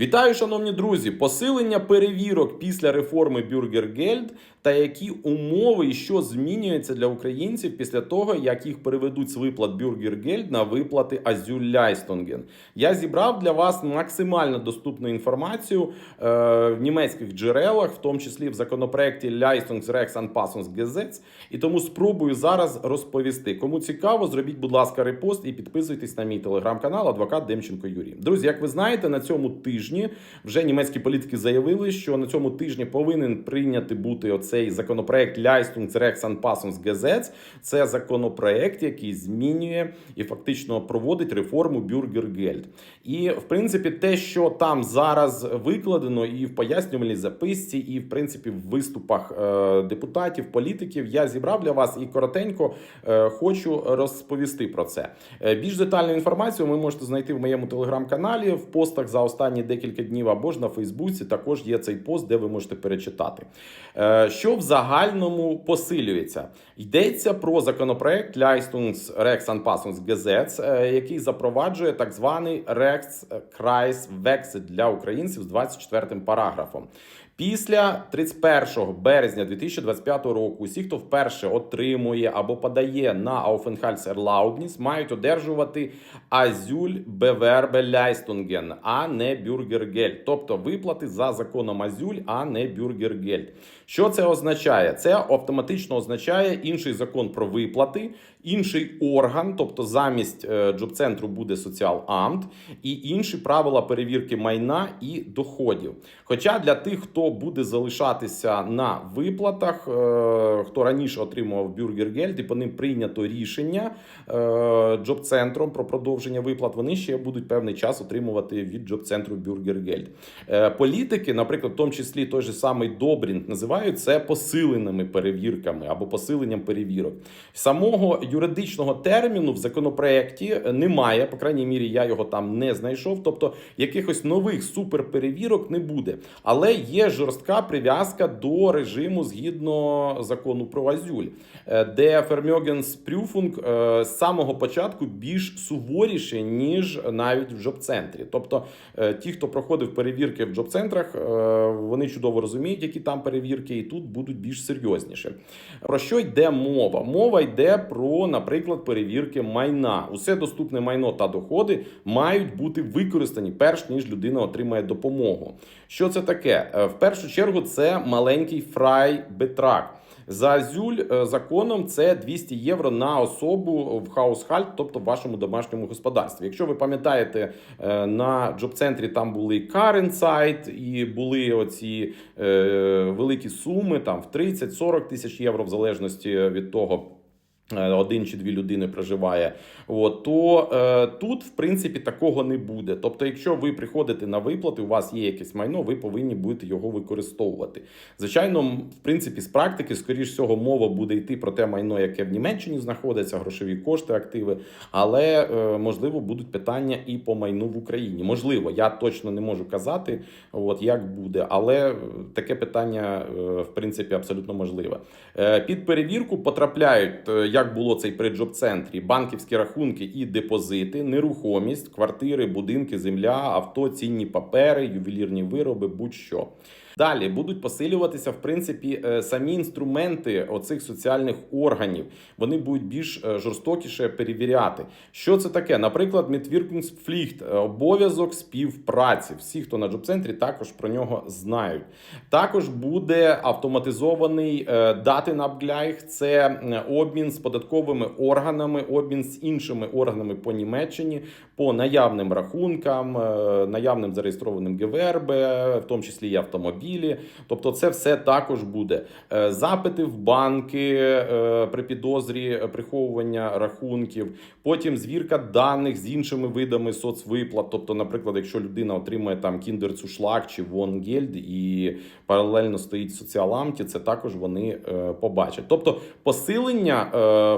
Вітаю, шановні друзі! Посилення перевірок після реформи Бюргергельд та які умови і що змінюється для українців після того, як їх переведуть з виплат Бюргергельд на виплати Азюлляйстонген. Я зібрав для вас максимально доступну інформацію е, в німецьких джерелах, в тому числі в законопроекті Leistungsrechtsanpassungsgesetz, і тому спробую зараз розповісти. Кому цікаво, зробіть, будь ласка, репост і підписуйтесь на мій телеграм-канал Адвокат Демченко Юрій. Друзі, як ви знаєте, на цьому тижні вже німецькі політики заявили, що на цьому тижні повинен прийняти бути оцей законопроект Leistungsrechtsanpassungsgesetz. Це законопроект, який змінює і фактично проводить реформу Бюргергельд. І в принципі, те, що там зараз викладено, і в пояснювальній записці, і в принципі в виступах е, депутатів, політиків, я зібрав для вас і коротенько е, хочу розповісти про це. Е, Більш детальну інформацію ви можете знайти в моєму телеграм-каналі в постах за останні декілька днів або ж на Фейсбуці. Також є цей пост, де ви можете перечитати. Е, Що в загальному посилюється? Йдеться про законопроект Leistungsrechtsanpassungsgesetz, е, який запроваджує так званий Rechtskreiswechsel для українців з 24 параграфом. Після 31 березня 2025 року усі, хто вперше отримує або подає на Aufenthaltserlaubnis, мають одержувати Азюль Бевербе Ляйстунген, а не Бюргергельд. Тобто виплати за законом Азюль, а не Бюргергельд. Що це означає? Це автоматично означає інший закон про виплати, інший орган, тобто замість е, джоб-центру буде соціал-амт, і інші правила перевірки майна і доходів. Хоча для тих, хто буде залишатися на виплатах, е, хто раніше отримував бюргергельд, і по ним прийнято рішення е, джоб-центром про продовження виплат, вони ще будуть певний час отримувати від джоб-центру бюргергельд. Політики, наприклад, в тому числі той же самий Добрінт, називають це посиленими перевірками або посиленням перевірок. Самого юридичного терміну в законопроекті немає, по крайній мірі, я його там не знайшов. Тобто якихось нових суперперевірок не буде. Але є жорстка прив'язка до режиму згідно закону про Азюль, е, де Vermögensprüfung е, з самого початку більш суворіше, ніж навіть в джоб-центрі. Тобто е, ті, хто проходив перевірки в джоб-центрах, е, вони чудово розуміють, які там перевірки, і тут будуть більш серйозніші. Про що йде мова? Мова йде про, наприклад, перевірки майна. Усе доступне майно та доходи мають бути використані перш ніж людина отримає допомогу. Що це таке? Е, В першу чергу це маленький фрай-бетрак. За Азюль е, законом це 200 євро на особу в хаусхальт, тобто в вашому домашньому господарстві. Якщо ви пам'ятаєте, е, на джоб-центрі там були каренсайт і були оці е, великі суми там в 30-40 тисяч євро, в залежності від того. Е, Один чи дві людини проживає, от, то е, тут, в принципі, такого не буде. Тобто, якщо ви приходите на виплати, у вас є якесь майно, ви повинні будете його використовувати. Звичайно, в принципі, з практики, скоріш всього, мова буде йти про те майно, яке в Німеччині знаходиться, грошові кошти, активи, але е, можливо будуть питання і по майну в Україні. Можливо, я точно не можу казати, от як буде, але е, таке питання, е, в принципі, абсолютно можливе. Е, Під перевірку потрапляють, е, як було це і при джоб-центрі, банківські рахунки і депозити, нерухомість, квартири, будинки, земля, авто, цінні папери, ювелірні вироби, будь-що. Далі будуть посилюватися в принципі е, самі інструменти оцих соціальних органів. Вони будуть більш е, жорстокіше перевіряти. Що це таке? Наприклад, Mitwirkungspflicht, е, обов'язок співпраці. Всі, хто на джоб-центрі, також про нього знають. Також буде автоматизований е, датинабгляйх, це обмін з податковими органами, обмін з іншими органами по Німеччині по наявним рахункам, е, наявним зареєстрованим ГВРБ, в тому числі і автомобілі. Тобто, це все також буде. Е, Запити в банки е, при підозрі приховування рахунків, потім звірка даних з іншими видами соцвиплат. Тобто, наприклад, якщо людина отримує там кіндерцушлаг чи Вонгельд і паралельно стоїть в соціаламті, це також вони побачать. Тобто, посилення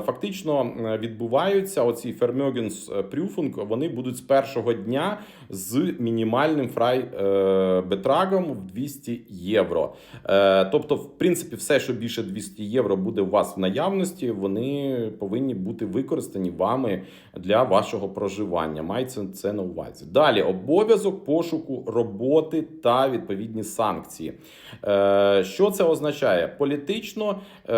фактично е, відбуваються оці Vermögensprüfung, вони будуть з першого дня з мінімальним фрайбетрагом в 200 євро. Е, Тобто, в принципі, все, що більше 200 євро буде у вас в наявності, вони повинні бути використані вами для вашого проживання. Майте це на увазі. Далі обов'язок пошуку роботи та відповідні санкції. Е, Що це означає? Політично, е,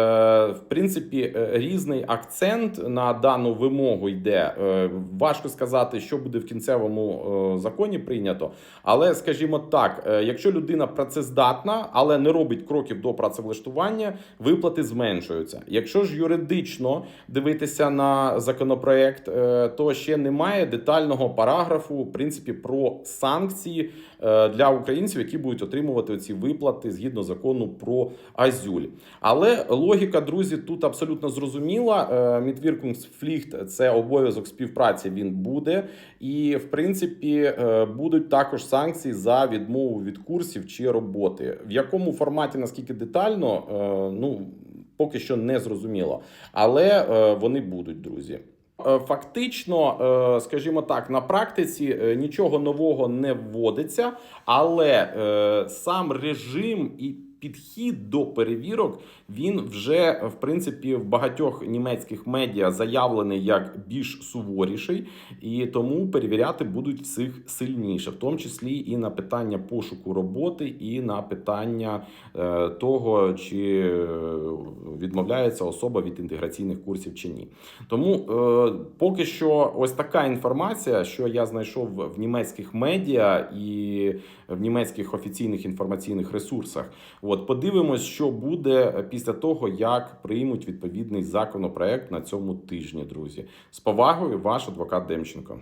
в принципі, е, різний акцент на дану вимогу йде. Е, Важко сказати, що буде в кінцевому е, законі прийнято. Але скажімо так, е, якщо людина працездатна, але не робить кроків до працевлаштування, виплати зменшуються. Якщо ж юридично дивитися на законопроект, то ще немає детального параграфу, в принципі, про санкції для українців, які будуть отримувати ці виплати згідно закону про Азюль. Але логіка, друзі, тут абсолютно зрозуміла. Е, Мідвіркунгсфліхт – це обов'язок співпраці. Він буде, і в принципі е, будуть також санкції за відмову від курсів чи роботи. В якому форматі, наскільки детально, е, ну поки що не зрозуміло, але вони будуть, друзі. Фактично, скажімо так, на практиці нічого нового не вводиться, але сам режим і підхід до перевірок він вже в принципі в багатьох німецьких медіа заявлений як більш суворіший, і тому перевіряти будуть всіх сильніше, в тому числі і на питання пошуку роботи, і на питання е, того, чи е, відмовляється особа від інтеграційних курсів чи ні. Тому е, поки що ось така інформація, що я знайшов в німецьких медіа і в німецьких офіційних інформаційних ресурсах. От подивимось, що буде після того, як приймуть відповідний законопроект на цьому тижні, друзі. З повагою, ваш адвокат Демченко.